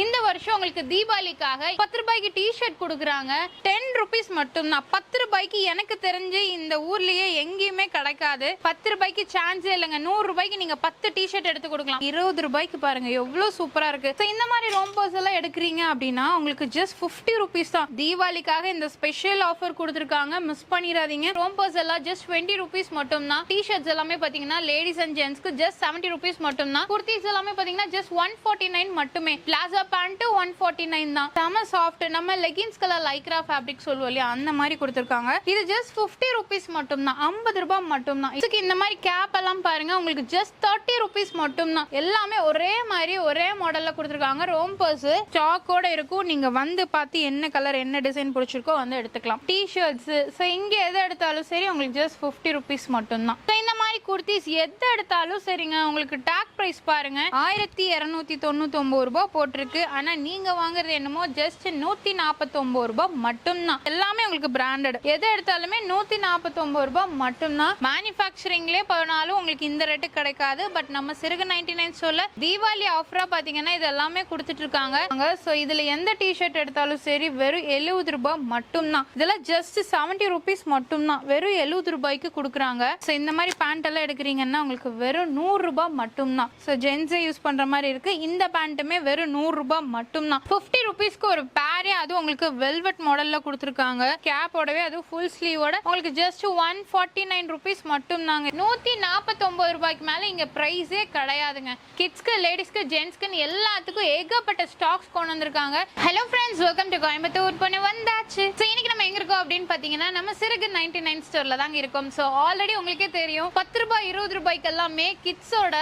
இந்த வருஷம் உங்களுக்கு தீபாவளிக்காக பத்து ரூபாய்க்கு டி ஷர்ட் கொடுக்குறாங்க. டென் ருபீஸ் மட்டும்தான். பத்து ரூபாய்க்கு எனக்கு தெரிஞ்சு இந்த ஊர்லயே எங்கேயுமே கிடைக்காது. பத்து ரூபாய்க்கு சான்ஸே இல்லைங்க. நூறு ரூபாய்க்கு நீங்க பத்து டி ஷர்ட் எடுத்து கொடுக்கலாம். இருபது ரூபாய்க்கு பாருங்க. எவ்வளவு சூப்பரா இருக்கு. ஸோ இந்த மாதிரி ரோம்போஸ் எல்லாம் எடுக்கிறீங்க அப்படின்னா உங்களுக்கு ஜஸ்ட் 50 ருபீஸ் தான். தீபாவளிக்காக இந்த ஸ்பெஷல் ஆஃபர் கொடுத்துருக்காங்க. மிஸ் பண்ணிடாதீங்க. ரோம்போஸ் எல்லாம் ஜஸ்ட் டுவெண்ட்டி ருபீஸ் மட்டும் தான் டி ஷர்ட்ஸ் எல்லாமே பாத்தீங்கன்னா லேடிஸ் அண்ட் ஜென்ஸ்க்கு ஜஸ்ட் செவன்டி ருபீஸ் மட்டும் தான் குர்த்திஸ் எல்லாமே பாத்தீங்கன்னா ஜஸ்ட் ஒன் ஃபார்ட்டி நைன் மட்டுமே. Palazzo pant one forty nine தான். செம சாஃப்ட் நம்ம லெகின்ஸ் கலர் லைக்ரா ஃபேப்ரிக் சொல்லுவோம் இல்லையா? அந்த மாதிரி கொடுத்துருக்காங்க. இது ஜஸ்ட் ஃபிஃப்டி ருபீஸ் மட்டும் தான். ஐம்பது ரூபாய் மட்டும் தான். இதுக்கு இந்த மாதிரி கேப் எல்லாம் பாருங்க. உங்களுக்கு ஜஸ்ட் தேர்ட்டி ருபீஸ் மட்டும் தான். எல்லாமே ஒரே மாதிரி ஒரே மாடல்ல கொடுத்துருக்காங்க. ரோம்பர்ஸ் ஸ்டாக்கோட இருக்கும். நீங்க வந்து பார்த்து என்ன கலர் என்ன டிசைன் பிடிச்சிருக்கோ வந்து எடுத்துக்கலாம். டி ஷர்ட்ஸ் ஸோ இங்க எது எடுத்தாலும் சரி உங்களுக்கு ஜஸ்ட் ஃபிஃப்டி ருபீஸ் மட்டும் தான். ஸோ இந்த மாதிரி குர்த்திஸ் எது எடுத்தாலும் சரிங்க. உங்களுக்கு டாக் ப்ரைஸ் பாருங்க. ஆயிரத்தி இரநூத்தி தொண்ணூத்தி ஒன்பது ரூபாய் போட்டிருக்கு. ஆனா நீங்க வாங்குறது என்னமோ ஜஸ்ட் நூத்தி நாற்பத்தி ஒன்பது ரூபாய் மட்டும்தான். எல்லாமே உங்களுக்கு பிராண்டட் எது எடுத்தாலுமே நூத்தி நாற்பத்தி ஒன்பது ரூபாய் மட்டும்தான். மேனுஃபேக்சரிங்லேயே போனாலும் உங்களுக்கு இந்த ரேட்டு கிடைக்காது. பட் நம்ம சிறுகு நைன்டி நைன் சொல்ல தீபாவளி ஆஃபரா பாத்தீங்கன்னா இது எல்லாமே கொடுத்துட்டு இருக்காங்க. ஸோ இதுல எந்த டிஷர்ட் எடுத்தாலும் சரி வெறும் எழுபது ரூபாய் மட்டும்தான். இதெல்லாம் ஜஸ்ட் செவன்டி ருபீஸ் மட்டும்தான். வெறும் எழுபது ரூபாய்க்கு கொடுக்குறாங்க. ஸோ இந்த மாதிரி பேண்ட் எல்லாம் எடுக்கிறீங்கன்னா உங்களுக்கு வெறும் நூறு ரூபாய் மட்டும்தான். ஸோ ஜென்ஸே யூஸ் பண்ற மாதிரி இருக்கு. இந்த பேண்ட்டுமே வெறும் நூறு ரூபாய் மட்டும்தான். ஃபிஃப்டி ருபீஸ்க்கு ஒரு பேரே அது உங்களுக்கு வெல்வெட் மாடல்ல கொடுத்துருக்காங்க. கேப்போடவே அதுவும் ஃபுல் ஸ்லீவோட உங்களுக்கு just one forty nine rupees மட்டும் தாங்க நூத்தி நாற்பத்தி ஒன்பது ரூபாய்க்கு மேல இங்க பிரைஸே கிடையாதுங்க. கிட்ஸ்க்கு லேடிஸ்க்கு ஜென்ஸ்க்குன்னு எல்லாத்துக்கும் ஏகப்பட்ட ஸ்டாக்ஸ் கொண்டு வந்திருக்காங்க. Hello friends welcome to Coimbatore பண்ணி வந்தாச்சு ஸோ இன்னைக்கு நம்ம எங்க இருக்கோம் அப்படின்னு பாத்தீங்கன்னா நம்ம சிறுகு நைன்டி நைன் ஸ்டோர்ல தாங்க இருக்கோம். ஸோ ஆல்ரெடி உங்களுக்கே தெரியும் பத்து ரூபாய் இருபது ரூபாய்க்கு எல்லாமே கிட்ஸோட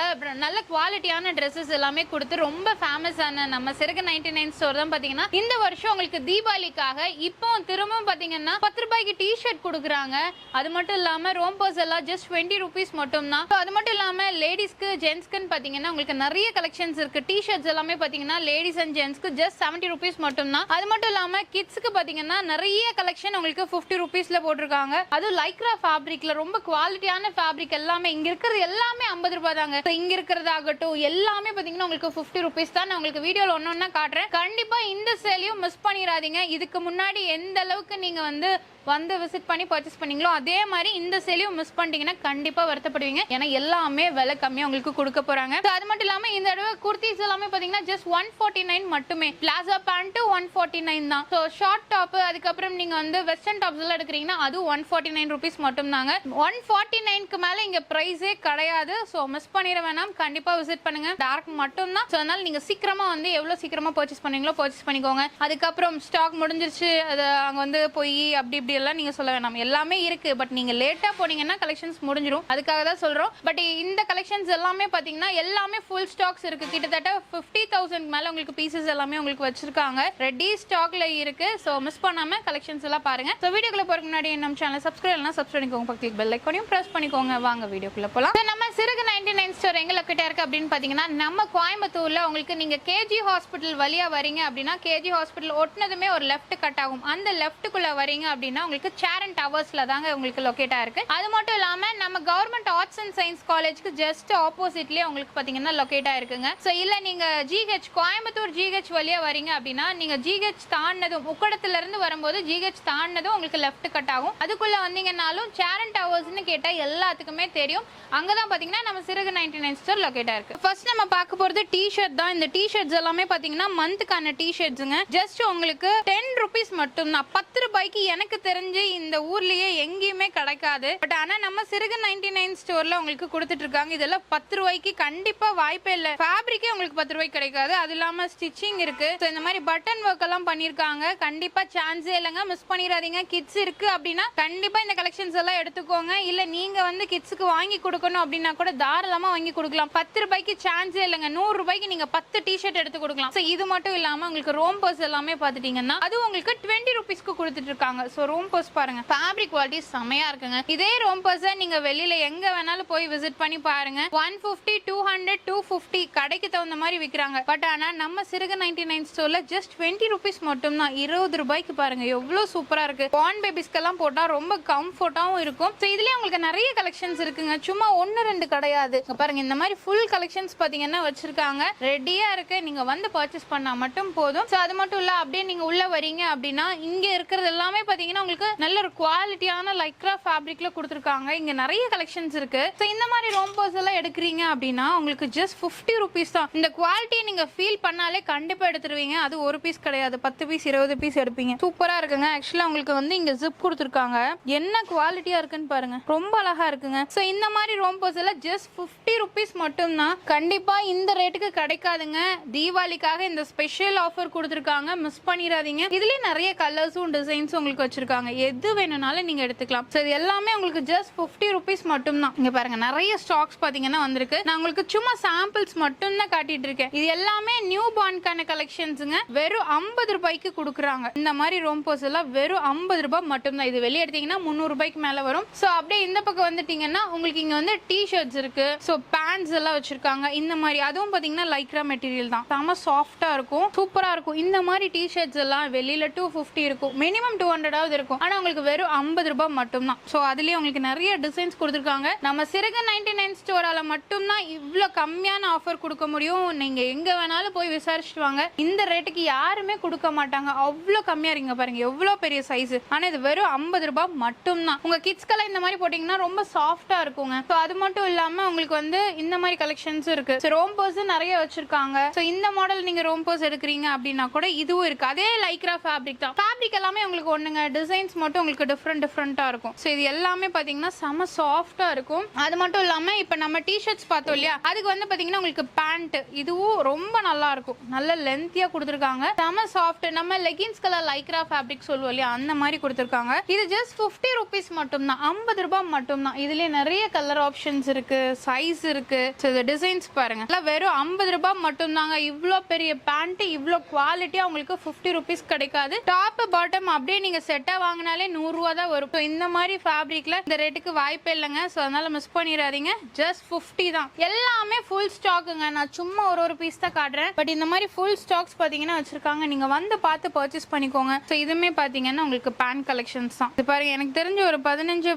நல்ல குவாலிட்டியான ட்ரெஸ்ஸஸ் எல்லாமே கொடுத்து ரொம்ப ஃபேமஸான நம்ம சிறுகு நைன்டி நைன் ஸ்டோர் தான் பாத்தீங்கன்னா இந்த வருஷம் உங்களுக்கு தீபாவளிக்காக இப்போ திரும்பவும் பாத்தீங்கன்னா பத்து ரூபாய்க்கு டி ஷர்ட் கொடுக்குறாங்க. அது மட்டும் இல்லாம ரோம்போஸ் எல்லாம் ஜஸ்ட் டுவெண்ட்டி ருபீஸ் மட்டும் தான் அது மட்டும் இல்லாம லேடிஸ்க்கு ஜென்ஸ்க்குன்னு பாத்தீங்கன்னா உங்களுக்கு நிறைய கலெக்ஷன்ஸ் இருக்கு. டி ஷர்ட்ஸ் எல்லாமே பாத்தீங்கன்னா லேடிஸ் அண்ட் ஜென்ஸ்க்கு ஜஸ்ட் செவன்ட்டி ருபீஸ் மட்டும் தான் அது மட்டும் இல்லாம கிட்ஸ்க்கு பாத்தீங்கன்னா நிறைய கலெக்ஷன் உங்களுக்கு ஃபிஃப்டி ருபீஸ்ல போட்டிருக்காங்க. அதுவும் லைக்ரா ஃபேப்ரிக்ல ரொம்ப குவாலிட்டியான ஃபேப்ரிக் எல்லாமே இங்க இருக்கிறது எல்லாமே ஐம்பது ரூபாய் தாங்க இங்க இருக்கிறதாகட்டும் எல்லாமே பாத்தீங்கன்னா உங்களுக்கு ஃபிஃப்டி ருபீஸ் தான். உங்களுக்கு வீடியோல ஒன்று காட்டுறேன். கண்டிப்பாக இந்த சேலையும் மிஸ் பண்ணிடாதீங்க இதுக்கு முன்னாடி எந்த அளவுக்கு நீங்கள் வந்து வந்து விசிட் பண்ணி பர்ச்சேஸ் பண்ணீங்களோ அதே மாதிரி இந்த சேலையும் மிஸ் பண்ணிட்டீங்கன்னா கண்டிப்பா வருத்தப்படுவீங்க. ஏன்னா எல்லாமே விலை கம்மியா உங்களுக்கு கொடுக்க போறாங்க. ஸோ அது மட்டும் இல்லாம இந்த தடவை குர்த்திஸ் எல்லாமே பாத்தீங்கன்னா ஜஸ்ட் ஒன் ஃபார்ட்டி நைன் மட்டுமே. Palazzo pant one forty nine தான். ஸோ ஷார்ட் டாப் அதுக்கப்புறம் நீங்க வந்து வெஸ்டர்ன் டாப்ஸ் எல்லாம் எடுக்கிறீங்கன்னா அது ஒன் ஃபார்ட்டி நைன் ருபீஸ் மட்டும் தாங்க ஒன் ஃபார்ட்டி நைன்க்கு மேல இங்க பிரைஸே கிடையாது. ஸோ மிஸ் பண்ணிட வேணாம். கண்டிப்பா விசிட் பண்ணுங்க. டார்க் மட்டும் தான் ஸோ அதனால நீங்க சீக்கிரமா வந்து எவ்வளவு சீக்கிரமா பர்ச்சேஸ் பண்ணீங்களோ பர்ச்சேஸ் பண்ணிக்கோங்க. அதுக்கப்புறம் ஸ்டாக் முடிஞ்சிருச்சு. அது அங்க வந்து போய் அப்படி இப்படி எல்லாம் நீங்க சொல்ல வேணாம். எல்லாமே இருக்கு. பட் நீங்க லேட்டா போனீங்கன்னா கலெக்ஷன்ஸ் முடிஞ்சிடும். அதுக்காக தான் சொல்றோம். பட் இந்த கலெக்ஷன்ஸ் எல்லாமே பாத்தீங்கன்னா எல்லாமே ஃபுல் ஸ்டாக்ஸ் இருக்கு. கிட்டத்தட்ட ஃபிஃப்டி தௌசண்ட் மேல உங்களுக்கு பீசஸ் எல்லாமே உங்களுக்கு வச்சிருக்காங்க. ரெடி ஸ்டாக்ல இருக்கு. ஸோ மிஸ் பண்ணாம கலெக்ஷன்ஸ் எல்லாம் பாருங்க. ஸோ வீடியோக்குள்ள போறதுக்கு முன்னாடி நம்ம சேனல் சப்ஸ்கிரைப் எல்லாம் சப்ஸ்கிரைப் பண்ணிக்கோங்க. பக்கத்தில் பெல் ஐக்கோனையும் ப்ரெஸ் பண்ணிக்கோங்க. வாங்க வீடியோக்குள்ள போலாம். நம்ம சிறுகு நைன்டி நைன் ஸ்டோர் எங்க லொக்கேட்டா இருக்கு அப்படின்னு பாத்தீங்கன்னா நம்ம கோயம்புத்தூர்ல உங்களுக்கு நீங்க கேஜி ஹாஸ்பிட்டல் வழியா வரீங்க அப்படின்னா கேஜி ஹாஸ்பிட்டல் ஒட்டினதுமே ஒரு லெஃப்ட் கட் ஆகும். அந்த லெஃப்ட்டுக்குள்ள வரீங்க அப்படின்னா உங்களுக்கு சேர் அண்ட் டவர்ஸ்ல தாங்க உங்களுக்கு லொக்கேட்டா இருக்கு. அது மட்டும் இல்லாம நம்ம கவர்மெண்ட் ஆர்ட்ஸ் அண்ட் சயின்ஸ் காலேஜ்க்கு ஜஸ்ட் ஆப்போசிட்லயே உங்களுக்கு பாத்தீங்கன்னா லொக்கேட்டா இருக்குங்க. ஸோ இல்லை நீங்க ஜிஹெச் கோயம்புத்தூர் ஜிஹெச் வழியா வரீங்க அப்படின்னா நீங்க ஜிஹெச் தாண்டினதும் உக்கடத்துல இருந்து வரும்போது ஜிஹெச் தாண்டினதும் உங்களுக்கு லெஃப்ட் கட் ஆகும். அதுக்குள்ள வந்தீங்கன்னாலும் சேர் அண்ட் டவர்ஸ்னு கேட்டால் எல்லாத்துக்குமே தெரியும். அங்கதான் பார்த்தீங்கன்னா நம்ம சிறகு நைன்டி நைன் ஸ்டோர் லொக்கேட்டாக இருக்குது ஃபர்ஸ்ட் நம்ம பார்க்க போகிறது டி ஷர்ட் தான். இந்த டி ஷர்ட்ஸ் எல்லாமே பார்த்தீங்கன்னா மந்த்துக்கான டி ஷர்ட்ஸுங்க ஜஸ்ட் உங்களுக்கு டென் ருபீஸ் மட்டும் தான். பத்து ரூபாய்க்கு எனக்கு தெரிஞ்சு இந்த ஊர்லேயே எங்கேயுமே கிடைக்காது. பட் ஆனால் நம்ம சிறுகு நைன்டி நைன் ஸ்டோரில் உங்களுக்கு கொடுத்துட்டு இருக்காங்க. இதெல்லாம் பத்து ரூபாய்க்கு கண்டிப்பாக வாய்ப்பே இல்லை. ஃபேப்ரிக்கே உங்களுக்கு பத்து ரூபாய்க்கு கிடைக்காது. அது இல்லாமல் ஸ்டிச்சிங் இருக்கு. ஸோ இந்த மாதிரி பட்டன் ஒர்க் எல்லாம் பண்ணியிருக்காங்க கண்டிப்பாக சான்ஸே இல்லைங்க. மிஸ் பண்ணிடாதீங்க. கிட்ஸ் இருக்கு அப்படின்னா கண்டிப்பாக இந்த கலெக்ஷன்ஸ் எல்லாம் எடுத்துக்கோங்க. இல்ல நீங்க வந்து கிட்ஸுக்கு வாங்கி கொடுக்கணும் அப்படின்னா கூட தாராளமா வாங்கி கொடுக்கலாம். பத்து ரூபாய்க்கு சான்ஸே இல்லைங்க. நூறு ரூபாய்க்கு நீங்க பத்து டிஷர்ட் எடுத்து கொடுக்கலாம். ஸோ இது மட்டும் இல்லாம உங்களுக்கு ரோம்பர்ஸ் எல்லாமே பாத்துட்டீங்கன்னா அது உங்களுக்கு டுவெண்ட்டி ருபீஸ்க்கு கொடுத்துட்டு இருக்காங்க. ஸோ ரோம்பர்ஸ் பாருங்க. ஃபேப்ரிக் குவாலிட்டி செமையா இருக்குங்க. இதே ரோம்பர்ஸை நீங்க வெளியில எங்க வேணாலும் போய் விசிட் பண்ணி பாருங்க. One fifty two hundred two fifty கடைக்கு தகுந்த மாதிரி விற்கிறாங்க பட் ஆனா நம்ம சிறுக நைன்டி நைன் ஸ்டோர்ல ஜஸ்ட் டுவெண்ட்டி ருபீஸ் மட்டும் தான் இருபது ரூபாய்க்கு பாருங்க. எவ்வளவு சூப்பரா இருக்கு. பான் பேபிஸ்க்கெல்லாம் போட்டா ரொம்ப கம்ஃபர்ட்டாவும் இருக்கும். ஸோ இதுலயே உங்களுக்கு நிறைய கலெக்ஷன்ஸ் இருக்குங்க. சும்மா ஒன்று ரெண்டு கிடையாது. பாருங்க இந்த மாதிரி ஃபுல் கலெக்ஷன்ஸ் பார்த்தீங்கன்னா வச்சிருக்காங்க. ரெடியாக இருக்கு. நீங்கள் வந்து பர்ச்சேஸ் பண்ணால் மட்டும் போதும். ஸோ அது மட்டும் இல்லை அப்படியே நீங்கள் உள்ளே வரீங்க அப்படின்னா இங்கே இருக்கிறது எல்லாமே பார்த்தீங்கன்னா உங்களுக்கு நல்ல ஒரு குவாலிட்டியான லைக்ரா ஃபேப்ரிக்கில் கொடுத்துருக்காங்க. இங்கே நிறைய கலெக்ஷன்ஸ் இருக்கு. ஸோ இந்த மாதிரி ரோம்போஸ் எல்லாம் எடுக்கிறீங்க அப்படின்னா உங்களுக்கு ஜஸ்ட் ஃபிஃப்டி ருபீஸ் தான். இந்த குவாலிட்டியை நீங்கள் ஃபீல் பண்ணாலே கண்டிப்பாக எடுத்துருவீங்க. அது ஒரு பீஸ் கிடையாது. பத்து பீஸ் இருபது பீஸ் எடுப்பீங்க. சூப்பராக இருக்குங்க. ஆக்சுவலாக உங்களுக்கு வந்து இங்கே ஜிப் கொடுத்துருக்காங்க. என்ன குவாலிட்டியாக இருக்குன்னு பாருங்க. ரொம்ப அழகா இருக்குங்க. ஸோ இந்த மாதிரி ரோம்போஸ் எல்லாம் ஜஸ்ட் ஃபிஃப்டி ருபீஸ் மட்டும்தான் கண்டிப்பா இந்த ரேட்டுக்கு கிடைக்காதுங்க. தீபாவளிக்காக இந்த ஸ்பெஷல் ஆஃபர் கொடுத்துருக்காங்க. மிஸ் பண்ணிடாதீங்க. இதுலயே நிறைய கலர்ஸும் டிசைன்ஸும் உங்களுக்கு வச்சிருக்காங்க. எது வேணும்னாலும் நீங்க எடுத்துக்கலாம். ஸோ இது எல்லாமே உங்களுக்கு ஜஸ்ட் ஃபிஃப்டி ருபீஸ் மட்டும்தான். இங்க பாருங்க நிறைய ஸ்டாக்ஸ் பாத்தீங்கன்னா வந்திருக்கு. நான் உங்களுக்கு சும்மா சாம்பிள்ஸ் மட்டும்தான் காட்டிட்டு இருக்கேன். இது எல்லாமே நியூ பார்ன்கான கலெக்ஷன்ஸுங்க வெறும் ஐம்பது ரூபாய்க்கு கொடுக்குறாங்க. இந்த மாதிரி ரோம்போஸ் எல்லாம் வெறும் ஐம்பது ரூபாய் மட்டும்தான். இது வெளியே எடுத்தீங்கன்னா முந்நூறு ரூபாய்க்கு மேல வரும். ஸோ அப்படியே இந்த பக்கம் வந்துட்டீங்கன்னா உங்களுக்கு இங்க வந்து டி ஷர்ட்ஸ் இருக்கு. ஸோ பேண்ட்ஸ் எல்லாம் வச்சிருக்காங்க. இந்த மாதிரி. அதுவும் பாத்தீங்கன்னா லைக்ரா மெட்டீரியல் தான். செம சாஃப்டா இருக்கும். சூப்பரா இருக்கும். இந்த மாதிரி டி ஷர்ட்ஸ் எல்லாம் வெளியில டூ ஃபிஃப்டி இருக்கும். மினிமம் டூ ஹண்ட்ரடாவது இருக்கும். ஆனா உங்களுக்கு வெறும் ஐம்பது ரூபாய் மட்டும்தான். ஸோ அதுலயே உங்களுக்கு நிறைய டிசைன்ஸ் கொடுத்துருக்காங்க. நம்ம சிறகு நைன்டி நைன் ஸ்டோரால மட்டும்தான் இவ்வளோ கம்மியான ஆஃபர் கொடுக்க முடியும். நீங்க எங்க வேணாலும் போய் விசாரிச்சுட்டு வாங்க. இந்த ரேட்டுக்கு யாருமே கொடுக்க மாட்டாங்க. அவ்வளோ கம்மியா இருங்க பாருங்க. எவ்வளோ பெரிய சைஸ் ஆனா இது வெறும் ஐம்பது ரூபாய் மட்டும்தான். உங்க கிட்ஸ்க்கெல்லாம் இந்த மாதிரி போட்டீங்கன்னா ரொம்ப சாஃப்டா இருக்குங்க. ஸோ அது மட்டும் இல்லாம உங்களுக்கு வந்து இந்த மாதிரி கலெக்ஷன்ஸ் இருக்கு. ஸோ ரோம்போஸ் நிறைய வச்சிருக்காங்க. ஸோ இந்த மாடல் நீங்க ரோம்போஸ் எடுக்கிறீங்க அப்படின்னா கூட இதுவும் இருக்கு. அதே லைக்ரா ஃபேப்ரிக் தான். ஃபேப்ரிக் எல்லாமே உங்களுக்கு ஒண்ணுங்க. டிசைன்ஸ் மட்டும் உங்களுக்கு டிஃப்ரெண்ட் டிஃப்ரெண்டா இருக்கும். ஸோ இது எல்லாமே பாத்தீங்கன்னா செம சாஃப்டா இருக்கும். அது மட்டும் இல்லாம இப்ப நம்ம டிஷர்ட்ஸ் பார்த்தோம் இல்லையா? அதுக்கு வந்து பாத்தீங்கன்னா உங்களுக்கு பேண்ட் இதுவும் ரொம்ப நல்லா இருக்கும். நல்ல லென்த்தியா கொடுத்துருக்காங்க. செம சாஃப்ட் நம்ம லெகின்ஸ் கலர் லைக்ரா ஃபேப்ரிக் சொல்லுவோம் இல்லையா? அந்த மாதிரி கொடுத்துருக்காங்க. இது ஜஸ்ட் ஃபிஃப்டி ருபீஸ் மட்டும் தான் ஐம்பது ரூபாய் மட்டும் தான் இதுலயே நிறைய கலர் ஆப்ஷன்ஸ் இருக்கு சைஸ் இருக்கு. ஸோ டிசைன்ஸ் பாருங்க. எல்லாம் வெறும் ஐம்பது ரூபாய் மட்டும் தாங்க இவ்வளோ பெரிய பேண்ட் இவ்வளோ குவாலிட்டியா உங்களுக்கு ஃபிஃப்டி ருபீஸ் கிடைக்காது. டாப் பாட்டம் அப்படியே நீங்க செட்டா வாங்கினாலே நூறுரூவா தான் வரும். இந்த மாதிரி ஃபேப்ரிக்ல இந்த ரேட்டுக்கு வாய்ப்பே இல்லைங்க. ஸோ அதனால மிஸ் பண்ணிடாதீங்க. ஜஸ்ட் ஃபிஃப்டி தான். எல்லாமே ஃபுல் ஸ்டாக்குங்க நான் சும்மா ஒரு ஒரு பீஸ் தான் காட்டுறேன். பட் இந்த மாதிரி ஃபுல் ஸ்டாக்ஸ் பாத்தீங்கன்னா வச்சிருக்காங்க. நீங்க வந்து பார்த்து பர்ச்சேஸ் பண்ணிக்கோங்க. ஸோ இதுவுமே பாத்தீங்கன்னா உங்களுக்கு பேண்ட் கலெக்ஷன்ஸ் தான். இது பாருங்க எனக்கு தெரிஞ்ச ஒரு பதினஞ்சு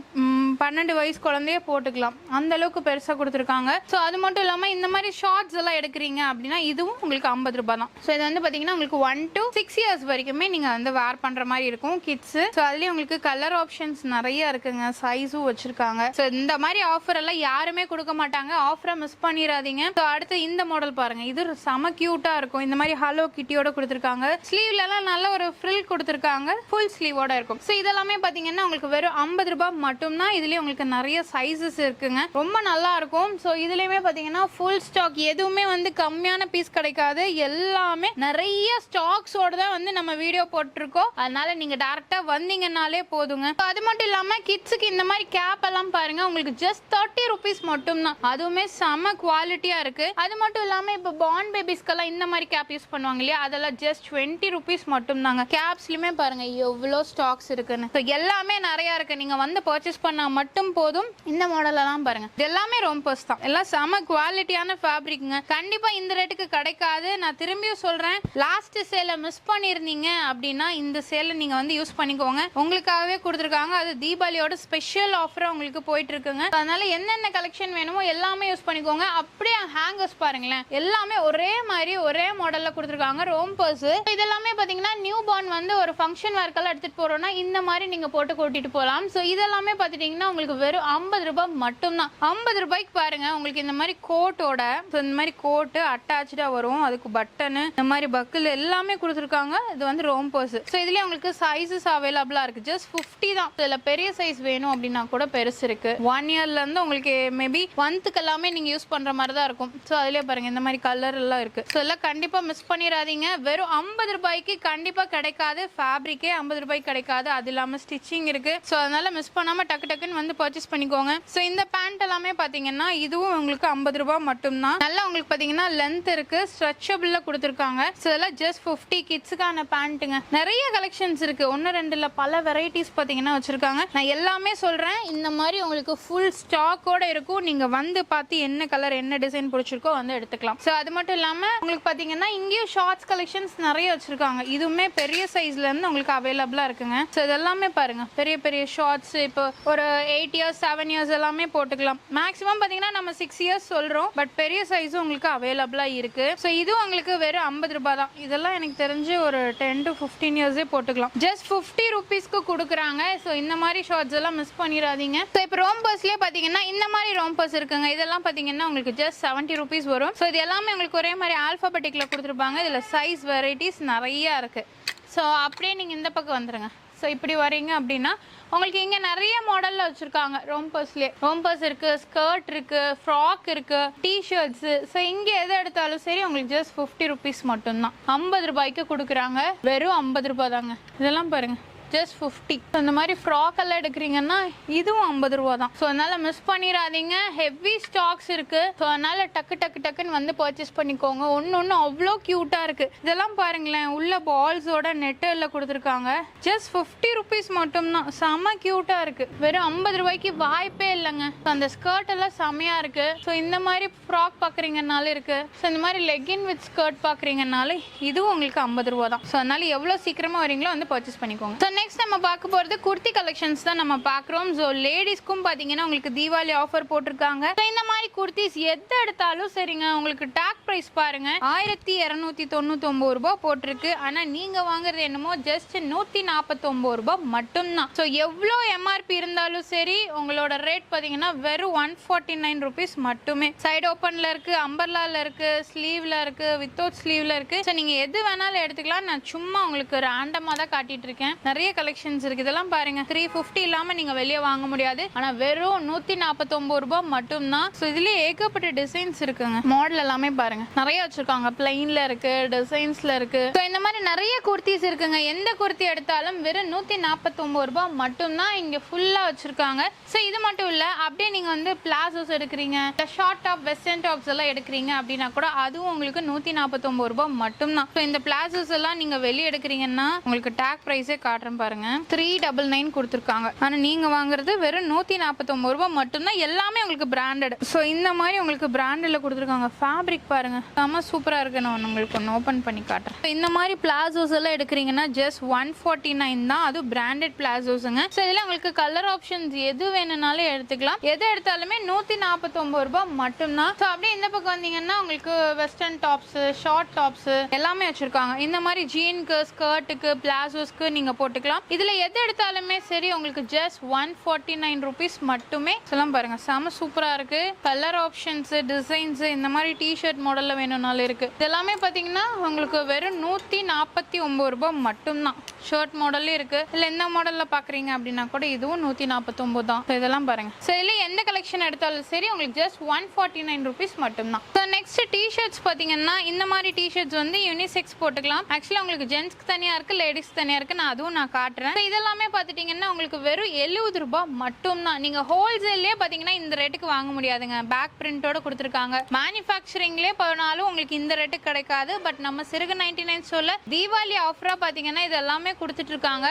பன்னெண்டு வயசு குழந்தைய போட்டுக்கலாம். அந்த அளவுக்கு பெருசாக கொடுத்துருக்காங்க. ஸோ அது மட்டும் இல்லாமல் இந்த மாதிரி ஷார்ட்ஸ் எல்லாம் எடுக்கிறீங்க அப்படின்னா இதுவும் உங்களுக்கு ஐம்பது ரூபாய் தான். ஸோ இது வந்து பார்த்தீங்கன்னா உங்களுக்கு ஒன் டு சிக்ஸ் இயர்ஸ் வரைக்குமே நீங்கள் வந்து வேர் பண்ணுற மாதிரி இருக்கும் கிட்ஸு ஸோ அதுலேயும் உங்களுக்கு கலர் ஆப்ஷன்ஸ் நிறைய இருக்குங்க. சைஸும் வச்சுருக்காங்க. ஸோ இந்த மாதிரி ஆஃபர் எல்லாம் யாருமே கொடுக்க மாட்டாங்க. ஆஃபரை மிஸ் பண்ணிடாதீங்க ஸோ அடுத்து இந்த மாடல் பாருங்கள் இது செம க்யூட்டாக இருக்கும். இந்த மாதிரி ஹலோ கிட்டியோட கொடுத்துருக்காங்க. ஸ்லீவ்லலாம் நல்ல ஒரு ஃப்ரில் கொடுத்துருக்காங்க. ஃபுல் ஸ்லீவோட இருக்கும். ஸோ இதெல்லாமே பார்த்தீங்கன்னா உங்களுக்கு வெறும் ஐம்பது ரூபாய் மட்டும்தான் இதுலேயே உங்களுக்கு நிறைய சைஸஸ் இருக்குங்க. ரொம்ப நல்லா இருக்கும். ஸோ இதுலேயுமே பார்த்தீங்கன்னா ஃபுல் ஸ்டாக் எதுவுமே வந்து கம்மியான பீஸ் கிடைக்காது. எல்லாமே நிறைய ஸ்டாக்ஸோட தான் வந்து நம்ம வீடியோ போட்டிருக்கோம். அதனால நீங்கள் டேரெக்டாக வந்தீங்கன்னாலே போதுங்க. அது மட்டும் இல்லாமல் கிட்ஸுக்கு இந்த மாதிரி கேப் எல்லாம் பாருங்க. உங்களுக்கு ஜஸ்ட் தேர்ட்டி ருபீஸ் மட்டும் தான் அதுவுமே செம குவாலிட்டியாக இருக்கு. அது மட்டும் இல்லாமல் இப்போ பார்ன் பேபிஸ்க்கெல்லாம் இந்த மாதிரி கேப் யூஸ் பண்ணுவாங்க இல்லையா? அதெல்லாம் ஜஸ்ட் டுவெண்ட்டி ருபீஸ் மட்டும் தாங்க கேப்ஸ்லயுமே பாருங்க எவ்வளோ ஸ்டாக்ஸ் இருக்குன்னு. எல்லாமே நிறையா இருக்கு. நீங்கள் வந்து பர்ச்சேஸ் பண்ணால் மட்டும் போதும். இந்த மாடல் எல்லாம் பாருங்க. இது எல்லாமே ரோம்பர்ஸ் தான். எல்லாம் செம குவாலிட்டியான ஃபேப்ரிக்ங்க கண்டிப்பா இந்த ரேட்டுக்கு கிடைக்காது. நான் திரும்பியும் சொல்றேன். லாஸ்ட் சேலை மிஸ் பண்ணிருந்தீங்க அப்படின்னா இந்த சேலை நீங்க வந்து யூஸ் பண்ணிக்கோங்க. உங்களுக்காகவே கொடுத்துருக்காங்க. அது தீபாவளியோட ஸ்பெஷல் ஆஃபரும் உங்களுக்கு போயிட்டு இருக்குங்க அதனால என்னென்ன கலெக்ஷன் வேணுமோ எல்லாமே யூஸ் பண்ணிக்கோங்க. அப்படியே ஹேங்கர்ஸ் பாருங்களேன். எல்லாமே ஒரே மாதிரி ஒரே மாடல்ல கொடுத்துருக்காங்க ரோம்பர்ஸ் இதெல்லாமே பாத்தீங்கன்னா நியூ பார்ன் வந்து ஒரு ஃபங்க்ஷன் ஒர்க்கெல்லாம் எடுத்துட்டு போறோம்னா இந்த மாதிரி நீங்க போட்டு கூட்டிட்டு போகலாம் ஸோ இதெல்லாமே பார்த்தீங்கன்னா உங்களுக்கு வெறும் ஐம்பது ரூபாய் மட்டும்தான். ஐம்பது ரூபாய்க்கு பாருங்க உங்களுக்கு இந்த மாதிரி கோட்டோட இந்த மாதிரி கோட்டு அட்டாச்சா வரும். அதுக்கு பட்டனு இந்த மாதிரி பக்கில் எல்லாமே கொடுத்துருக்காங்க. இது வந்து ரோம்போஸ் ஸோ இதுலயே உங்களுக்கு சைஸஸ் அவைலபிளா இருக்கு. ஜஸ்ட் ஃபிஃப்டி தான். இதுல பெரிய சைஸ் வேணும் அப்படின்னா கூட பெருசு இருக்கு. ஒன் இயர்ல இருந்து உங்களுக்கு மேபி ஒன்த்துக்கு எல்லாமே நீங்க யூஸ் பண்ற மாதிரி தான் இருக்கும். ஸோ அதுலயே பாருங்க இந்த மாதிரி கலர் எல்லாம் இருக்கு. ஸோ எல்லாம் கண்டிப்பா மிஸ் பண்ணிடாதீங்க. வெறும் ஐம்பது ரூபாய்க்கு கண்டிப்பா கிடைக்காது. ஃபேப்ரிக்கே ஐம்பது ரூபாய்க்கு கிடைக்காது. அது இல்லாம ஸ்டிச்சிங் இருக்கு. ஸோ அதனால மிஸ் பண்ணாம டக்கு டக்குன்னு டக்குன்னு வந்து பர்ச்சேஸ் பண்ணிக்கோங்க. ஸோ இந்த பேண்ட் எல்லாமே பார்த்தீங்கன்னா இதுவும் உங்களுக்கு ஐம்பது ரூபாய் மட்டும்தான். நல்லா உங்களுக்கு பார்த்தீங்கன்னா லென்த் இருக்கு ஸ்ட்ரெச்சபிளில் கொடுத்துருக்காங்க. ஸோ இதெல்லாம் ஜஸ்ட் ஃபிஃப்டி கிட்ஸுக்கான பேண்ட்டுங்க நிறைய கலெக்ஷன்ஸ் இருக்கு. ஒன்று ரெண்டுல பல வெரைட்டிஸ் பார்த்தீங்கன்னா வச்சிருக்காங்க. நான் எல்லாமே சொல்றேன். இந்த மாதிரி உங்களுக்கு ஃபுல் ஸ்டாக்கோட இருக்கும். நீங்க வந்து பார்த்து என்ன கலர் என்ன டிசைன் பிடிச்சிருக்கோ வந்து எடுத்துக்கலாம். ஸோ அது மட்டும் இல்லாமல் உங்களுக்கு பார்த்தீங்கன்னா இங்கேயும் ஷார்ட்ஸ் கலெக்ஷன்ஸ் நிறைய வச்சிருக்காங்க. இதுவுமே பெரிய சைஸ்ல இருந்து உங்களுக்கு அவைலபிளா இருக்குங்க. ஸோ இதெல்லாமே பாருங்க. பெரிய பெரிய ஷார்ட்ஸ் இப்போ ஒரு எயிட் இயர்ஸ் செவன் இயர்ஸ் எல்லாமே போட்டுக்கலாம். மேக்ஸிமம் பார்த்தீங்கன்னா நம்ம சிக்ஸ் இயர்ஸ் சொல்கிறோம் பட் பெரிய சைஸும் உங்களுக்கு அவைலபிளாக இருக்கு. ஸோ இதுவும் உங்களுக்கு வெறும் ஐம்பது ரூபாய் தான். இதெல்லாம் எனக்கு தெரிஞ்சு ஒரு டென் டு ஃபிஃப்டீன் இயர்ஸே போட்டுக்கலாம். ஜஸ்ட் ஃபிஃப்டி ருபீஸ்க்கு கொடுக்குறாங்க. ஸோ இந்த மாதிரி ஷார்ட்ஸ் எல்லாம் மிஸ் பண்ணிடாதீங்க. ஸோ இப்போ ரோம்பர்ஸ்லேயே பார்த்தீங்கன்னா இந்த மாதிரி ரோம்பர்ஸ் இருக்குங்க. இதெல்லாம் பார்த்தீங்கன்னா உங்களுக்கு ஜஸ்ட் செவன்ட்டி ருபீஸ் வரும். ஸோ இது எல்லாமே உங்களுக்கு ஒரே மாதிரி ஆல்ஃபாபெட்டிக்கில் கொடுத்துருப்பாங்க. இதில் சைஸ் வெரைட்டிஸ் நிறையா இருக்குது ஸோ அப்படியே நீங்கள் இந்த பக்கம் வந்துருங்க. ஸோ இப்படி வரீங்க அப்படின்னா உங்களுக்கு இங்கே நிறைய மாடலில் வச்சுருக்காங்க. ரோம்பர்ஸ்லேயே ரோம்பர்ஸ் இருக்குது ஸ்கர்ட் இருக்குது ஃப்ராக் இருக்குது டிஷர்ட்ஸு ஸோ இங்கே எது எடுத்தாலும் சரி உங்களுக்கு ஜஸ்ட் ஃபிஃப்டி ருபீஸ் மட்டும்தான். ஐம்பது ரூபாய்க்கு கொடுக்குறாங்க. வெறும் ஐம்பது ரூபாய் தாங்க. இதெல்லாம் பாருங்கள் ஜஸ்ட் ஃபிஃப்டி இந்த மாதிரி ஃப்ராக் எல்லாம் எடுக்கிறீங்கன்னா இதுவும் ஐம்பது ரூபா தான். ஸோ அதனால மிஸ் பண்ணிடாதீங்க. ஹெவி ஸ்டாக்ஸ் இருக்கு. ஸோ அதனால டக்கு டக்கு டக்குன்னு வந்து பர்ச்சேஸ் பண்ணிக்கோங்க. ஒன்று ஒன்று அவ்வளோ க்யூட்டாக இருக்கு. இதெல்லாம் பாருங்களேன். உள்ள பால்ஸோட நெட்டில் கொடுத்துருக்காங்க. ஜஸ்ட் ஃபிஃப்டி ருபீஸ் மட்டும்தான். செம்ம க்யூட்டாக இருக்கு. வெறும் ஐம்பது ரூபாய்க்கு வாய்ப்பே இல்லைங்க. அந்த ஸ்கர்ட் எல்லாம் செமையா இருக்கு. ஸோ இந்த மாதிரி ஃப்ராக் பார்க்குறீங்கனால இருக்கு. ஸோ இந்த மாதிரி லெகின் வித் ஸ்கர்ட் பார்க்குறீங்கனாலும் இதுவும் உங்களுக்கு ஐம்பது ரூபா தான். ஸோ அதனால எவ்வளோ சீக்கிரமாக வரீங்களோ வந்து பர்ச்சேஸ் பண்ணிக்கோங்க. ஸோ நெக்ஸ்ட் நம்ம பார்க்க போகிறது குர்த்தி கலெக்ஷன்ஸ் தான் நம்ம பார்க்குறோம். ஸோ லேடிஸ்க்கும் பார்த்தீங்கன்னா உங்களுக்கு தீபாவளி ஆஃபர் போட்டிருக்காங்க. ஸோ இந்த மாதிரி குர்த்திஸ் எது எடுத்தாலும் சரிங்க. உங்களுக்கு டாக் ப்ரைஸ் பாருங்க. ஆயிரத்தி இரநூத்தி தொண்ணூத்தொம்பது ரூபாய் போட்டிருக்கு. ஆனால் நீங்கள் வாங்குறது என்னமோ ஜஸ்ட் நூற்றி நாற்பத்தொம்பது ரூபாய் மட்டும்தான். ஸோ எவ்வளோ எம்ஆர்பி இருந்தாலும் சரி உங்களோட ரேட் பார்த்தீங்கன்னா வெறும் ஒன் ஃபார்ட்டி நைன் ருபீஸ் மட்டுமே. சைடு ஓப்பனில் இருக்குது அம்பர்லாவில் இருக்கு ஸ்லீவில் இருக்குது வித்தவுட் ஸ்லீவில் இருக்கு. ஸோ நீங்கள் எது வேணாலும் எடுத்துக்கலாம். நான் சும்மா உங்களுக்கு ரேண்டமாக தான் காட்டிட்டு இருக்கேன். நிறைய நிறைய கலெக்ஷன்ஸ் இருக்கு. இதெல்லாம் பாருங்க. த்ரீ ஃபிஃப்டி இல்லாமல் நீங்கள் வெளியே வாங்க முடியாது. ஆனால் வெறும் நூற்றி நாற்பத்தொம்பது ரூபாய் மட்டும்தான். ஸோ இதுலேயே ஏகப்பட்ட டிசைன்ஸ் இருக்குங்க. மாடல் எல்லாமே பாருங்க. நிறைய வச்சிருக்காங்க. பிளைன்ல இருக்கு டிசைன்ஸ்ல இருக்கு. ஸோ இந்த மாதிரி நிறைய குர்த்திஸ் இருக்குங்க. எந்த குர்த்தி எடுத்தாலும் வெறும் நூற்றி நாற்பத்தொம்பது ரூபாய் மட்டும்தான் இங்கே ஃபுல்லாக வச்சிருக்காங்க. ஸோ இது மட்டும் இல்லை. அப்படியே நீங்கள் வந்து பிளாசோஸ் எடுக்கிறீங்க. இல்லை ஷார்ட் டாப் வெஸ்டர்ன் டாப்ஸ் எல்லாம் எடுக்கிறீங்க அப்படின்னா கூட அதுவும் உங்களுக்கு நூற்றி நாற்பத்தொம்பது ரூபாய் மட்டும்தான். ஸோ இந்த பிளாசோஸ் எல்லாம் நீங்கள் வெளியே எடுக்கிறீங்கன்னா உங்களுக்கு டேக் ப்ரைஸே காட்டுறேன் பாருங்க. த்ரீ டபுள் நைன் கொடுத்துருக்காங்க. ஆனால் நீங்கள் வாங்குறது வெறும் நூற்றி நாற்பத்தொம்பது ரூபாய் மட்டும்தான். எல்லாமே உங்களுக்கு பிராண்டட் ஸோ இந்த மாதிரி உங்களுக்கு பிராண்டில் கொடுத்துருக்காங்க. ஃபேப்ரிக் பாருங்க. செம்ம சூப்பராக இருக்கு. நான் உங்களுக்கு ஒன்று ஓப்பன் பண்ணி காட்டுறேன். இந்த மாதிரி பிளாசோஸ் எல்லாம் எடுக்கிறீங்கன்னா ஜஸ்ட் ஒன் ஃபார்ட்டி நைன் தான். அது பிராண்டட் பிளாசோஸுங்க ஸோ இதில் உங்களுக்கு கலர் ஆப்ஷன்ஸ் எது வேணும்னாலும் எடுத்துக்கலாம். எது எடுத்தாலுமே நூற்றி நாற்பத்தொம்பது ரூபாய் மட்டும்தான். ஸோ அப்படியே இந்த பக்கம் வந்தீங்கன்னா உங்களுக்கு வெஸ்டர்ன் டாப்ஸ் ஷார்ட் டாப்ஸ் எல்லாமே வச்சிருக்காங்க. இந்த மாதிரி ஜீனுக்கு ஸ்கர்ட்டுக்கு பிளாசோஸ்க்கு நீங்கள் எடுத்துக்கலாம் இதில் எது எடுத்தாலுமே சரி உங்களுக்கு just one forty nine rupees மட்டுமே. சொல்லலாம் பாருங்க செம சூப்பராக இருக்கு. கலர் ஆப்ஷன்ஸ் டிசைன்ஸ் இந்த மாதிரி டிஷர்ட் மாடலில் வேணும்னாலும் இருக்கு. இதெல்லாமே பார்த்தீங்கன்னா உங்களுக்கு வெறும் நூற்றி நாற்பத்தி ஒம்பது ரூபாய் மட்டும்தான். ஷர்ட் மாடல்லே இருக்கு. இல்லை எந்த மாடலில் பார்க்குறீங்க அப்படின்னா கூட இதுவும் நூற்றி நாற்பத்தொம்பது தான் இதெல்லாம் பாருங்க. ஸோ இதில் எந்த கலெக்ஷன் எடுத்தாலும் சரி உங்களுக்கு just one forty nine rupees மட்டும்தான். ஸோ நெக்ஸ்ட் டிஷர்ட்ஸ் பார்த்தீங்கன்னா இந்த மாதிரி டிஷர்ட்ஸ் வந்து யூனிசெக்ஸ் போட்டுக்கலாம். ஆக்சுவலாக உங்களுக்கு ஜென்ஸ்க்கு தனியாக இருக்கு லேடிஸ் தனியாக இருக்கு. நான் அதுவும் நான் காட்டுறேன். இதெல்லாமே பார்த்துட்டிங்கன்னா உங்களுக்கு வெறும் எழுபது ரூபாய் மட்டும்தான். நீங்கள் ஹோல்சேல்லே பார்த்தீங்கன்னா இந்த ரேட்டுக்கு வாங்க முடியாதுங்க. பேக் பிரிண்டோட கொடுத்துருக்காங்க. மேனுஃபேக்சரிங்லேயே போனாலும் உங்களுக்கு இந்த ரேட்டுக்கு கிடைக்காது. பட் நம்ம சிறுகு நைன்டி நைன் சொல்ல தீபாவளி ஆஃபராக பார்த்தீங்கன்னா இது எல்லாமே கொடுத்துட்டு இருக்காங்க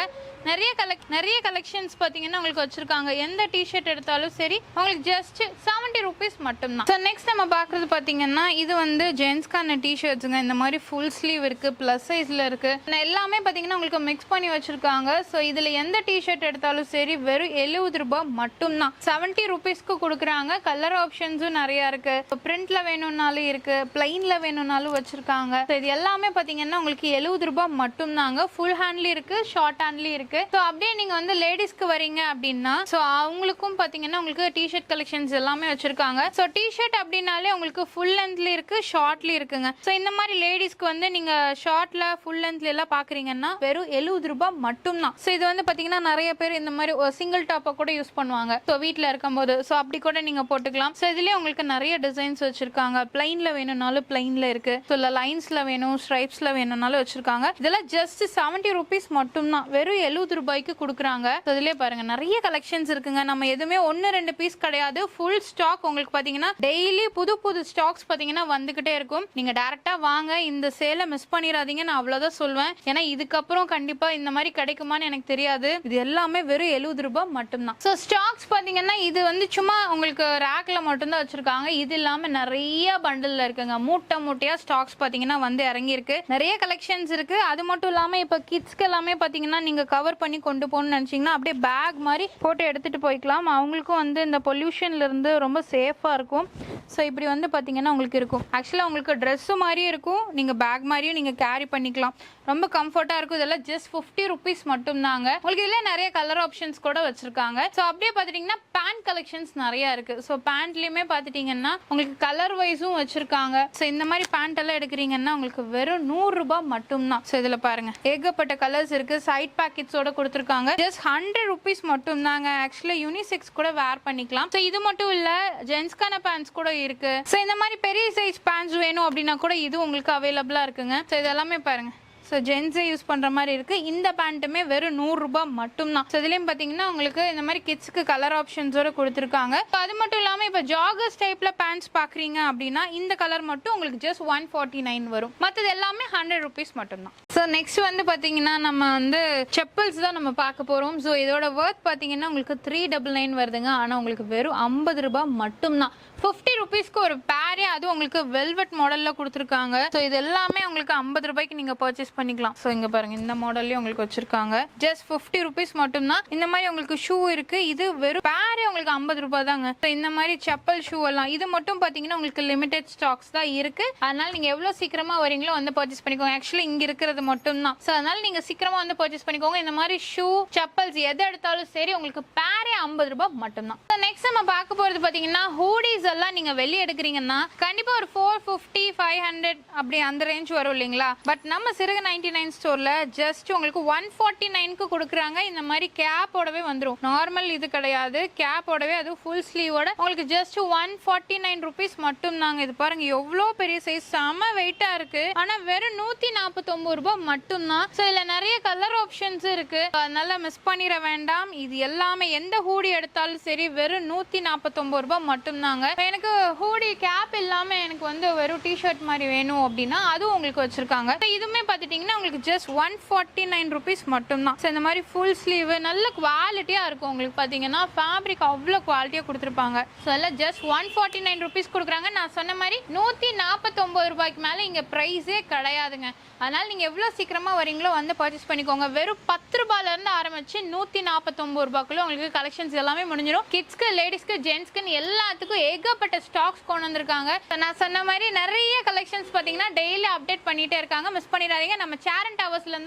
நிறைய கலெக் நிறைய கலெக்ஷன்ஸ் பார்த்தீங்கன்னா உங்களுக்கு வச்சிருக்காங்க. எந்த டிஷர்ட் எடுத்தாலும் சரி உங்களுக்கு ஜஸ்ட் செவன்ட்டி ருபீஸ் மட்டும்தான். ஸோ நெக்ஸ்ட் நம்ம பார்க்குறது பார்த்தீங்கன்னா இது வந்து ஜென்ஸ்க்கான டிஷர்ட்ஸுங்க இந்த மாதிரி ஃபுல் ஸ்லீவ் இருக்கு ப்ளஸ் சைஸில் இருக்கு. எல்லாமே பார்த்தீங்கன்னா உங்களுக்கு மிக்ஸ் பண்ணி வச்சிருக்காங்க. ஸோ இதில் எந்த டிஷர்ட் எடுத்தாலும் சரி வெறும் எழுபது ரூபாய் மட்டும்தான். செவன்ட்டி ருபீஸ்க்கு கொடுக்குறாங்க. கலர் ஆப்ஷன்ஸும் நிறைய இருக்கு. பிரிண்ட்ல வேணும்னாலும் இருக்கு பிளைன்ல வேணும்னாலும் வச்சிருக்காங்க. ஸோ இது எல்லாமே பார்த்தீங்கன்னா உங்களுக்கு எழுபது ரூபாய் மட்டும்தாங்க. ஃபுல் இருக்கு ஷார்ட் ஹேண்ட்லி இருக்கு. ஸோ அப்படியே நீங்க வந்து லேடிஸ்க்கு வரீங்க அப்படின்னா ஸோ அவங்களுக்கும் பார்த்தீங்கன்னா உங்களுக்கு டிஷர்ட் கலெக்ஷன்ஸ் எல்லாமே வச்சிருக்காங்க. ஸோ டிஷர்ட் அப்படின்னாலே உங்களுக்கு ஃபுல் லென்த்ல இருக்கு ஷார்ட்ல இருக்குங்க. ஸோ இந்த மாதிரி லேடிஸ்க்கு வந்து நீங்க ஷார்ட்ல ஃபுல் லென்த்ல எல்லாம் பாக்குறீங்கன்னா வெறும் எழுபது ரூபாய் மட்டும்தான். ஸோ இது வந்து பாத்தீங்கன்னா நிறைய பேர் இந்த மாதிரி சிங்கிள் டாப்பை கூட யூஸ் பண்ணுவாங்க. ஸோ வீட்டில் இருக்கும்போது. ஸோ அப்படி கூட நீங்க போட்டுக்கலாம். ஸோ இதுலயே உங்களுக்கு நிறைய டிசைன்ஸ் வச்சிருக்காங்க. பிளைன்ல வேணும்னாலும் பிளைன்ல இருக்கு. ஸோ இல்லை லைன்ஸ்ல வேணும் ஸ்ட்ரைப்ஸ்ல வேணும்னாலும் வச்சிருக்காங்க. இதெல்லாம் ஜஸ்ட் செவன்ட்டி ருபீஸ் ருபீஸ் மட்டும்தான். வெறும் எழுபது ரூபாய்க்கு கொடுக்குறாங்க. அதுலேயே பாருங்க நிறைய கலெக்ஷன்ஸ் இருக்குங்க. நம்ம எதுவுமே ஒன்று ரெண்டு பீஸ் கிடையாது. ஃபுல் ஸ்டாக் உங்களுக்கு பார்த்தீங்கன்னா டெய்லி புது புது ஸ்டாக்ஸ் பார்த்தீங்கன்னா வந்துகிட்டே இருக்கும். நீங்கள் டேரெக்டாக வாங்க. இந்த சேலை மிஸ் பண்ணிடாதீங்க. நான் அவ்வளோதான் சொல்வேன். ஏன்னா இதுக்கப்புறம் கண்டிப்பாக இந்த மாதிரி கிடைக்குமான்னு எனக்கு தெரியாது. இது எல்லாமே வெறும் எழுபது ரூபாய் மட்டும்தான். ஸோ ஸ்டாக்ஸ் பார்த்தீங்கன்னா இது வந்து சும்மா உங்களுக்கு ரேக்கில் மட்டும்தான் வச்சுருக்காங்க. இது இல்லாமல் நிறைய பண்டில் இருக்குங்க. மூட்டை மூட்டையாக ஸ்டாக்ஸ் பார்த்தீங்கன்னா வந்து இறங்கியிருக்கு. நிறைய கலெக்ஷன்ஸ் இருக்கு. அது மட்டும் இல்லாமல் இப்போ கிட்ஸ்க்கு எல்லாமே பார்த்தீங்கன்னா நீங்கள் கவர் பண்ணி கொண்டு போகணும்னு நினச்சிங்கன்னா அப்படியே பேக் மாதிரி போட்டு எடுத்துகிட்டு போய்க்கலாம். அவங்களுக்கும் வந்து இந்த பொல்யூஷன்லேருந்து ரொம்ப சேஃபாக இருக்கும். ஸோ இப்படி வந்து பார்த்தீங்கன்னா உங்களுக்கு இருக்கும். ஆக்சுவலாக உங்களுக்கு ட்ரெஸ்ஸு மாதிரியும் இருக்கும். நீங்கள் பேக் மாதிரியும் நீங்கள் கேரி பண்ணிக்கலாம். ரொம்ப கம்ஃபர்ட்டாக இருக்கும். இதெல்லாம் ஜஸ்ட் ஃபிஃப்டி ருபீஸ் மட்டும்தாங்க. உங்களுக்கு இதில் நிறைய கலர் ஆப்ஷன்ஸ் கூட வச்சுருக்காங்க. ஸோ அப்படியே பார்த்துட்டிங்கன்னா பேண்ட் கலெக்ஷன்ஸ் நிறையா இருக்குது ஸோ பேண்ட்லேயுமே பார்த்துட்டிங்கன்னா உங்களுக்கு கலர் வைஸும் வச்சுருக்காங்க. ஸோ இந்த மாதிரி பேண்ட் எல்லாம் எடுக்கிறீங்கன்னா உங்களுக்கு வெறும் நூறுரூபா மட்டும்தான். ஸோ இதில் பாருங்கள் ஏகப்பட்ட கலர் கலர்ஸ் இருக்குது சைட் பேக்கெட்ஸோட கொடுத்துருக்காங்க. ஜஸ்ட் ஹண்ட்ரட் ருபீஸ் மட்டும் தாங்க ஆக்சுவலி யூனிசெக்ஸ் கூட வேர் பண்ணிக்கலாம். ஸோ இது மட்டும் இல்லை ஜென்ஸ்க்கான பேண்ட்ஸ் கூட இருக்கு. ஸோ இந்த மாதிரி பெரிய சைஸ் பேண்ட்ஸ் வேணும் அப்படின்னா கூட இது உங்களுக்கு அவைலபிளாக இருக்குங்க. ஸோ இதெல்லாமே பாருங்க. ஸோ ஜென்ஸே யூஸ் பண்ணுற மாதிரி இருக்குது இந்த பேண்ட்டுமே வெறும் நூறுரூபா மட்டும்தான். ஸோ இதுலேயும் பார்த்தீங்கன்னா உங்களுக்கு இந்த மாதிரி கிட்ஸ்க்கு கலர் ஆப்ஷன்ஸோட கொடுத்துருக்காங்க. அது மட்டும் இல்லாமல் இப்போ ஜாகர்ஸ் டைப்பில் பேண்ட்ஸ் பார்க்குறீங்க அப்படின்னா இந்த கலர் மட்டும் உங்களுக்கு ஜஸ்ட் ஒன் ஃபார்ட்டி நைன் வரும். மற்றது எல்லாமே ஹண்ட்ரட் ருபீஸ் மட்டும்தான். ஸோ நெக்ஸ்ட் வந்து பார்த்தீங்கன்னா நம்ம வந்து செப்பல்ஸ் தான் நம்ம பார்க்க போகிறோம் ஸோ இதோட ஒர்த் பார்த்தீங்கன்னா உங்களுக்கு த்ரீ டபுள் நைன் வருதுங்க. ஆனால் உங்களுக்கு வெறும் ஐம்பது ரூபாய் மட்டும்தான். ஃபிஃப்டி ருபீஸ்க்கு ஒரு பேரே அது உங்களுக்கு வெல்வெட் மாடலில் கொடுத்துருக்காங்க. ஸோ இது எல்லாமே உங்களுக்கு ஐம்பது ரூபாய்க்கு நீங்கள் பர்ச்சேஸ் பண்ணிக்கலாம். ஸோ இங்கே பாருங்கள் இந்த மாடல்லையும் உங்களுக்கு வச்சிருக்காங்க. ஜஸ்ட் ஃபிஃப்டி ருபீஸ் மட்டும்தான். இந்த மாதிரி உங்களுக்கு ஷூ இருக்குது இது வெறும் பேரே உங்களுக்கு ஐம்பது ரூபாய் தாங்க ஸோ இந்த மாதிரி செப்பல் ஷூ எல்லாம் இது மட்டும் பார்த்தீங்கன்னா உங்களுக்கு லிமிடெட் ஸ்டாக்ஸ் தான் இருக்குது அதனால் நீங்கள் எவ்வளோ சீக்கிரமாக வரீங்களோ வந்து பர்ச்சேஸ் பண்ணிக்கோங்க. ஆக்சுவலி இங்கே இருக்கிறது மட்டும்தான். ஸோ அதனால் நீங்கள் சீக்கிரமாக வந்து பர்ச்சேஸ் பண்ணிக்கோங்க. இந்த மாதிரி ஷூ செப்பல்ஸ் எது எடுத்தாலும் சரி உங்களுக்கு பேரே ஐம்பது ரூபாய் மட்டும்தான். நெக்ஸ்ட் நம்ம பார்க்க போகிறது பார்த்தீங்கன்னா ஹூடிஸ் எல்லாம் நீங்க வெளியே எடுக்கிறீங்கன்னா கண்டிப்பா ஒரு ஃபோர் ஃபிஃப்டி ஃபைவ் ஹண்ட்ரட் அப்படி அந்த ரேஞ்ச் வரும் இல்லைங்களா? பட் நம்ம சிறுக நைன்டி நைன் ஸ்டோர்ல ஜஸ்ட் உங்களுக்கு ஒன் ஃபார்ட்டி நைனுக்கு கொடுக்குறாங்க. இந்த மாதிரி கேப்போடவே வந்துடும் நார்மல் இது கிடையாது. கேப்போடவே அது ஃபுல் ஸ்லீவோட உங்களுக்கு just one forty nine rupees மட்டும் தாங்க இது பாருங்க எவ்வளோ பெரிய சைஸ் செம வெயிட்டா இருக்கு. ஆனா வெறும் நூத்தி நாற்பத்தொன்பது ரூபாய் மட்டும்தான். ஸோ இதுல நிறைய கலர் ஆப்ஷன்ஸ் இருக்கு. அதனால மிஸ் பண்ணிட வேண்டாம். இது எல்லாமே எந்த ஹூடி எடுத்தாலும் சரி வெறும் நூத்தி நாற்பத்தொம்பது ரூபாய் மட்டும்தாங்க. எனக்கு ஹூடி கேப் இல்லாமல் எனக்கு வந்து வெறும் டிஷர்ட் மாதிரி வேணும் அப்படின்னா அதுவும் உங்களுக்கு வச்சிருக்காங்க. So இதுவுமே பார்த்துட்டிங்கன்னா உங்களுக்கு just one forty nine rupees மட்டும்தான். ஸோ இந்த மாதிரி ஃபுல் ஸ்லீவ் நல்ல குவாலிட்டியாக இருக்கும் உங்களுக்கு பார்த்தீங்கன்னா. ஃபேப்ரிக் அவ்வளோ குவாலிட்டியாக கொடுத்துருப்பாங்க. ஸோ எல்லாம் just one forty nine rupees கொடுக்குறாங்க. நான் சொன்ன மாதிரி நூற்றி நாற்பத்தி நாற்பத்தொம்பது ரூபாய்க்கு மேலே இங்கே ப்ரைஸே கிடையாதுங்க. அதனால் நீங்கள் எவ்வளோ சீக்கிரமாக வரீங்களோ வந்து பர்ச்சேஸ் பண்ணிக்கோங்க. வெறும் பத்து ரூபாயிலேருந்து ஆரம்பித்து நூற்றி நாற்பத்தொம்பது ரூபாய்க்குள்ள உங்களுக்கு கலெக்ஷன்ஸ் எல்லாமே முடிஞ்சிடும் கிட்ஸ்க்கு லேடிஸ்க்கு ஜென்ஸ்க்குன்னு எல்லாத்துக்கும் ஏகப்பட்ட ஸ்டாக்ஸ் கொண்டு வந்திருக்காங்க. நான் சொன்ன மாதிரி நிறைய கலெக்ஷன்ஸ் பார்த்தீங்கன்னா டெய்லி அப்டேட் பண்ணிகிட்டே இருக்காங்க. மிஸ் பண்ணிடாதீங்க. நம்ம சேர் அண்ட்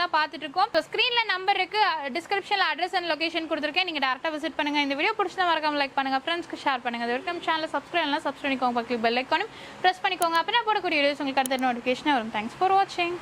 தான் பார்த்துட்டு இருக்கோம். ஸோ ஸ்க்ரீனில் நம்பர் இருக்கு. டிஸ்கிரிப்ஷனில் அட்ரஸ் அண்ட் லொகேஷன் கொடுத்துருக்கேன். நீங்கள் டேரக்டா விசிட் பண்ணுங்க. இந்த வீடியோ பிடிச்சா மறக்காமல் லைக் பண்ணுங்க. ஃப்ரெண்ட்ஸ்க்கு ஷேர் பண்ணுங்கள் அது வரைக்கும் சேனல் சப்ஸ்கிரைப் எல்லாம் சப்ஸ்கிரைப் பண்ணிக்கோங்க. பக்கத்தில் பெல் ஐக்கானும் ப்ரெஸ் பண்ணிக்கோங்க. அப்படின்னா போட போடக்கூடிய வீடியோஸ் உங்களுக்கு அடுத்த நோட்டிஃபிகேஷன் வரும். தேங்க்ஸ் ஃபார் வாட்சிங்